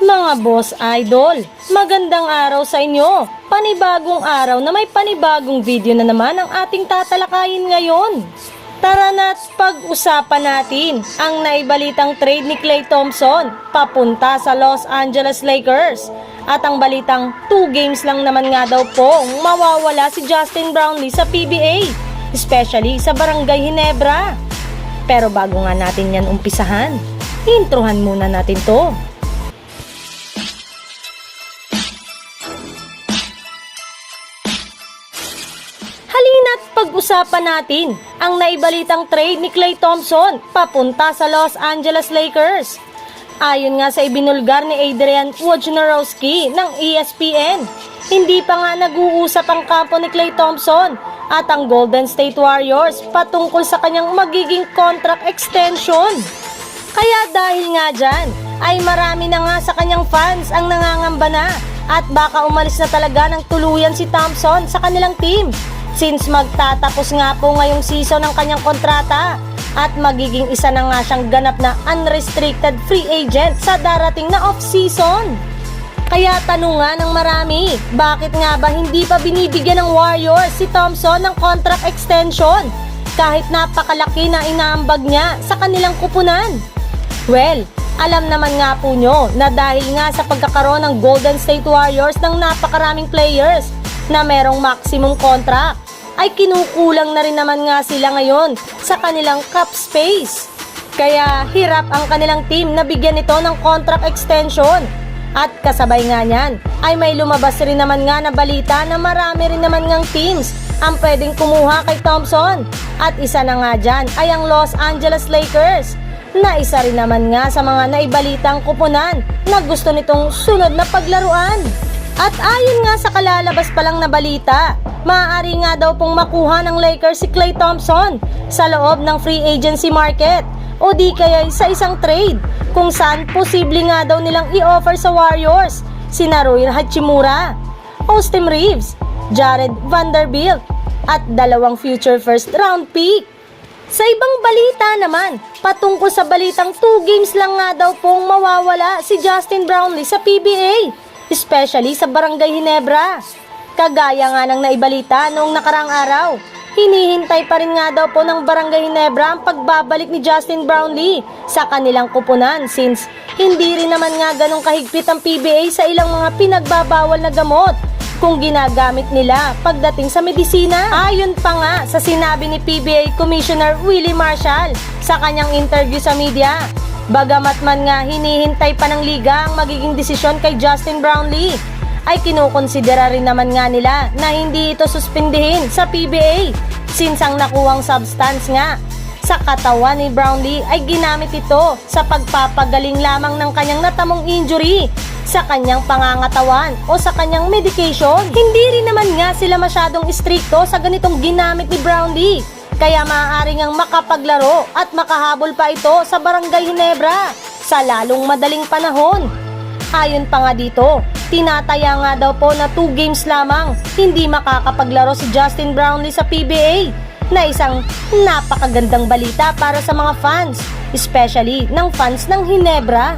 Mga boss idol, magandang araw sa inyo. Panibagong araw na may panibagong video na naman ang ating tatalakayin ngayon. Tara na't pag-usapan natin ang naibalitang trade ni Klay Thompson papunta sa Los Angeles Lakers. At ang balitang 2 games lang naman nga daw po mawawala si Justin Brownlee sa PBA, especially sa Barangay Hinebra. Pero bago nga natin yan umpisahan, introhan muna natin to. Halina't pag-usapan natin ang naibalitang trade ni Klay Thompson papunta sa Los Angeles Lakers. Ayon nga sa ibinulgar ni Adrian Wojnarowski ng ESPN, hindi pa nga nag-uusap ang kampo ni Klay Thompson at ang Golden State Warriors patungkol sa kanyang magiging contract extension. Kaya dahil nga dyan, ay marami na nga sa kanyang fans ang nangangamba na at baka umalis na talaga ng tuluyan si Thompson sa kanilang team since magtatapos nga po ngayong season ng kanyang kontrata at magiging isa na nga siyang ganap na unrestricted free agent sa darating na off-season. Kaya tanong nga ng marami, bakit nga ba hindi pa binibigyan ng Warriors si Thompson ng contract extension kahit napakalaki na inaambag niya sa kanilang kupunan? Well, alam naman nga po nyo na dahil nga sa pagkakaroon ng Golden State Warriors ng napakaraming players na merong maximum contract, ay kinukulang na rin naman nga sila ngayon sa kanilang cap space. Kaya hirap ang kanilang team na bigyan ito ng contract extension. At kasabay nga niyan, ay may lumabas rin naman nga na balita na marami rin naman ngang teams ang pwedeng kumuha kay Thompson. At isa na nga dyan ay ang Los Angeles Lakers na isa rin naman nga sa mga naibalitang kupunan na gusto nitong sunod na paglaruan. At ayon nga sa kalalabas pa lang na balita, maaari nga daw pong makuha ng Lakers si Klay Thompson sa loob ng free agency market o di kaya sa isang trade kung saan posible nga daw nilang i-offer sa Warriors si Naroy Hachimura, Austin Reeves, Jared Vanderbilt at dalawang future first round pick. Sa ibang balita naman, patungkol sa balitang 2 games lang nga daw pong mawawala si Justin Brownlee sa PBA, especially sa Barangay Hinebra. Kagaya nga ng naibalita noong nakarang araw, hinihintay pa rin nga daw po ng Barangay Hinebra ang pagbabalik ni Justin Brownlee sa kanilang kupunan since hindi rin naman nga ganong kahigpit ang PBA sa ilang mga pinagbabawal na gamot kung ginagamit nila pagdating sa medisina. Ayon pa nga sa sinabi ni PBA Commissioner Willie Marshall sa kanyang interview sa media. Bagamat man nga hinihintay pa ng liga ang magiging desisyon kay Justin Brownlee, ay kinukonsidera rin naman nga nila na hindi ito suspindihin sa PBA since ang nakuwang substance nga sa katawan ni Brownlee ay ginamit ito sa pagpapagaling lamang ng kanyang natamong injury sa kanyang pangangatawan o sa kanyang medication. Hindi rin naman nga sila masyadong istrikto sa ganitong ginamit ni Brownlee. Kaya maaari ngang makapaglaro at makahabol pa ito sa Barangay Hinebra sa lalong madaling panahon. Ayon pa nga dito, tinataya nga daw po na 2 games lamang hindi makakapaglaro si Justin Brownlee sa PBA na isang napakagandang balita para sa mga fans, especially ng fans ng Hinebra.